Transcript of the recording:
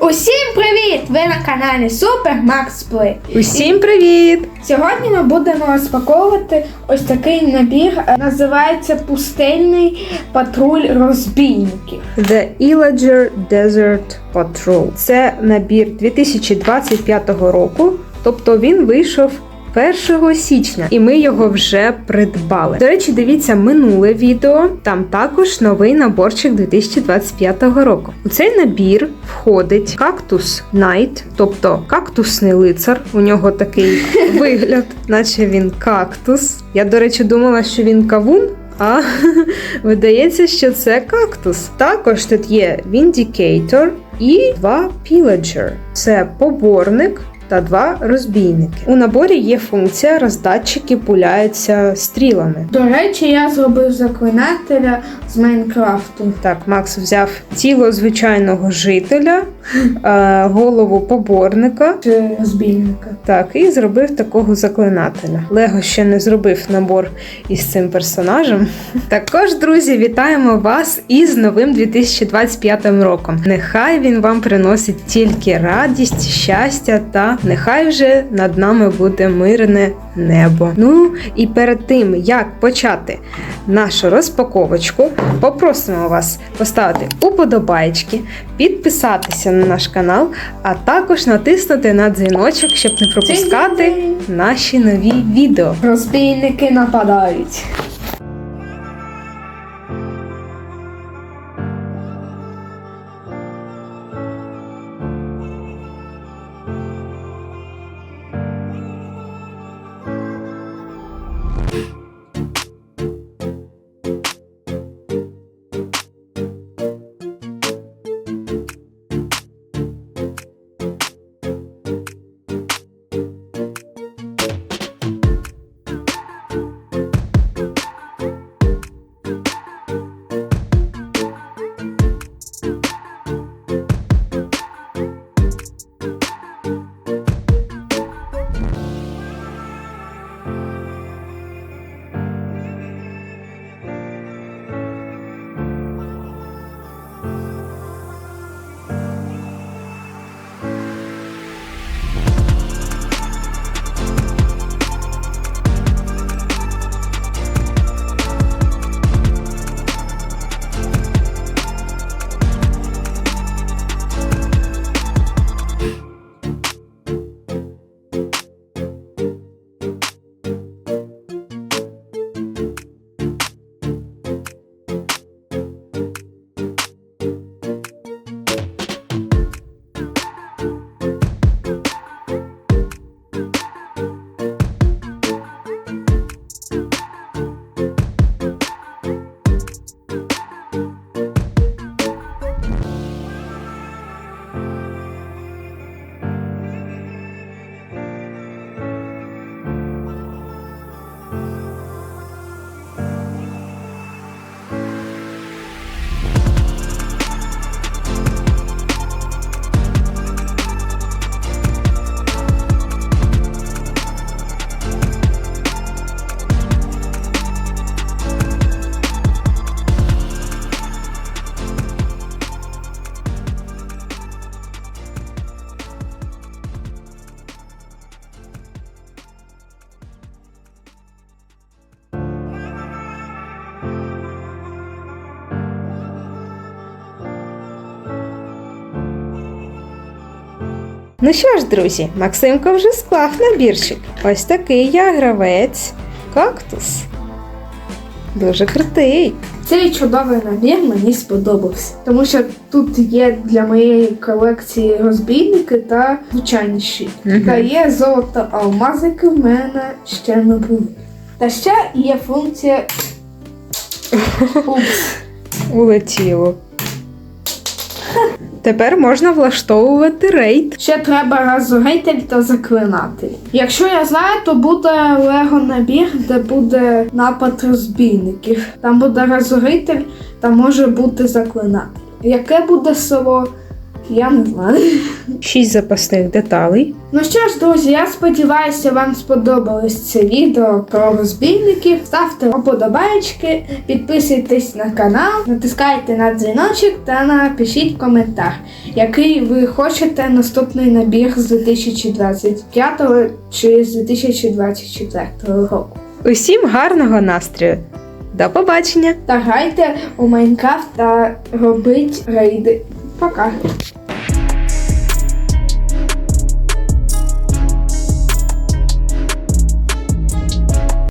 Усім привіт! Ви на каналі Супер Макс Плей. Усім привіт! Сьогодні ми будемо розпаковувати ось такий набір. е, Називається Пустельний патруль розбійників. The Illager Desert Patrol. Це набір 2025 року, тобто він вийшов 1 січня, і ми його вже придбали. До речі, дивіться минуле відео. Там також новий наборчик 2025 року. У цей набір входить кактус Найт, тобто кактусний лицар. У нього такий вигляд, наче він кактус. Я, до речі, думала, що він кавун. А видається, що це кактус. Також тут є Vindicator і два Pillager. Це поборник та два розбійники. У наборі є функція роздатчики пуляються стрілами. До речі, я зробив заклинателя з Майнкрафту. Так, Макс взяв тіло звичайного жителя, е, голову поборника. Чи розбійника. Так, і зробив такого заклинателя. Лего ще не зробив набор із цим персонажем. Також, друзі, вітаємо вас із новим 2025 роком. Нехай він вам приносить тільки радість, щастя та нехай вже над нами буде мирне небо. Ну і перед тим як почати нашу розпаковочку, попросимо вас поставити уподобайки, підписатися на наш канал, а також натиснути на дзвіночок, щоб не пропускати наші нові відео. Розбійники нападають. you Ну що ж, друзі, Максимко вже склав набірчик. Ось такий я гравець. Кактус. Дуже крутий. Цей чудовий набір мені сподобався, тому що тут є для моєї колекції розбійники та звичайні щит. Мгм. Та є золото алмазики в мене ще не були. Та ще є функція. Упс. Улетіло. Тепер можна влаштовувати рейд. Ще треба разоритель та заклинатель. Якщо я знаю, то буде лего набір, де буде напад розбійників. Там буде разоритель, та може бути заклинатель. Яке буде село? Я не знаю. Шість запасних деталей. Ну що ж, друзі, я сподіваюся, вам сподобалось це відео про розбійників. Ставте вподобайки, підписуйтесь на канал, натискайте на дзвіночок та напишіть коментар, який ви хочете наступний набір з 2025 чи з 2024 року. Усім гарного настрою! До побачення! Та грайте у Майнкрафт та робіть рейди. Пока!